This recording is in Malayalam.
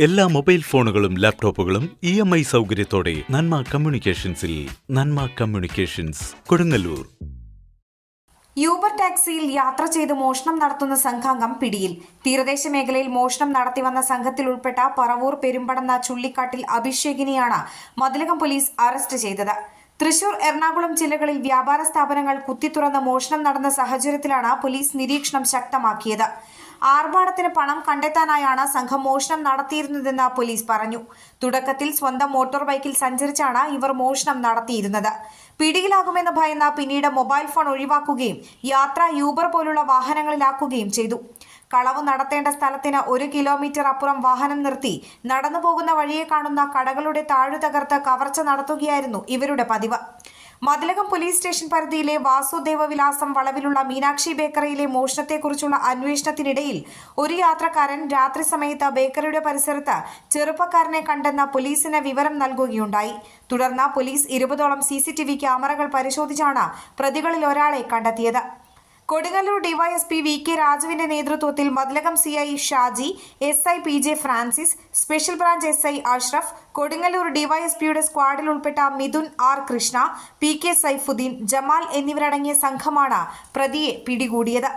എല്ലാ മൊബൈൽ ഫോണുകളും ലാപ്ടോപ്പുകളും ഇ എം ഐ സൗകര്യത്തോടെ നന്മ കമ്മ്യൂണിക്കേഷൻസിൽ നന്മ കമ്മ്യൂണിക്കേഷൻസ് കൊടുങ്ങല്ലൂർ. യൂബർ ടാക്സിയിൽ യാത്ര ചെയ്ത് മോഷണം നടത്തുന്ന സംഘാംഗം പിടിയിൽ. തീരദേശ മേഖലയിൽ മോഷണം നടത്തിവന്ന സംഘത്തിൽ ഉൾപ്പെട്ട പറവൂർ പെരുമ്പടന്ന ചുള്ളിക്കാട്ടിൽ അഭിഷേകിനെയാണ് മതിലകം പോലീസ് അറസ്റ്റ് ചെയ്തത്. തൃശൂർ എറണാകുളം ജില്ലകളിൽ വ്യാപാര സ്ഥാപനങ്ങൾ കുത്തിത്തുറന്ന് മോഷണം നടന്ന സാഹചര്യത്തിലാണ് പോലീസ് നിരീക്ഷണം ശക്തമാക്കിയത്. ആർഭാടത്തിന് പണം കണ്ടെത്താനായാണ് സംഘം മോഷണം നടത്തിയിരുന്നതെന്ന് പോലീസ് പറഞ്ഞു. തുടക്കത്തിൽ സ്വന്തം മോട്ടോർ ബൈക്കിൽ സഞ്ചരിച്ചാണ് ഇവർ മോഷണം നടത്തിയിരുന്നത്. പിടിയിലാകുമെന്ന് ഭയന്ന പിന്നീട് മൊബൈൽ ഫോൺ ഒഴിവാക്കുകയും യാത്ര യൂബർ പോലുള്ള വാഹനങ്ങളിലാക്കുകയും ചെയ്തു. കളവ് നടത്തേണ്ട സ്ഥലത്തിന് ഒരു കിലോമീറ്റർ അപ്പുറം വാഹനം നിർത്തി നടന്നു പോകുന്ന വഴിയെ കാണുന്ന കടകളുടെ താഴു തകർത്ത് കവർച്ച നടത്തുകയായിരുന്നു ഇവരുടെ പതിവ്. മതിലകം പോലീസ് സ്റ്റേഷൻ പരിധിയിലെ വാസുദേവ വിലാസം വളവിലുള്ള മീനാക്ഷി ബേക്കറിയിലെ മോഷണത്തെക്കുറിച്ചുള്ള അന്വേഷണത്തിനിടയിൽ ഒരു യാത്രക്കാരൻ രാത്രി സമയത്ത് ബേക്കറിയുടെ പരിസരത്ത് ചെറുപ്പക്കാരനെ കണ്ടെന്ന പോലീസിന് വിവരം നൽകുകയുണ്ടായി. തുടർന്ന് പോലീസ് ഇരുപതോളം സി ക്യാമറകൾ പരിശോധിച്ചാണ് പ്രതികളിൽ ഒരാളെ കണ്ടെത്തിയത്. കൊടുങ്ങല്ലൂർ ഡിവൈഎസ്പി വി കെ രാജുവിന്റെ നേതൃത്വത്തിൽ Mathilakam C I Shaji S I P J Francis special branch S I Ashraf Kodungallur ഡിവൈഎസ്പിയുടെ സ്ക്വാഡിൽ ഉൾപ്പെട്ട Mithun R Krishna P K Saifuddin Jamal എന്നിവരടങ്ങിയ സംഘമാണ് പ്രതിയെ പിടികൂടിയത്.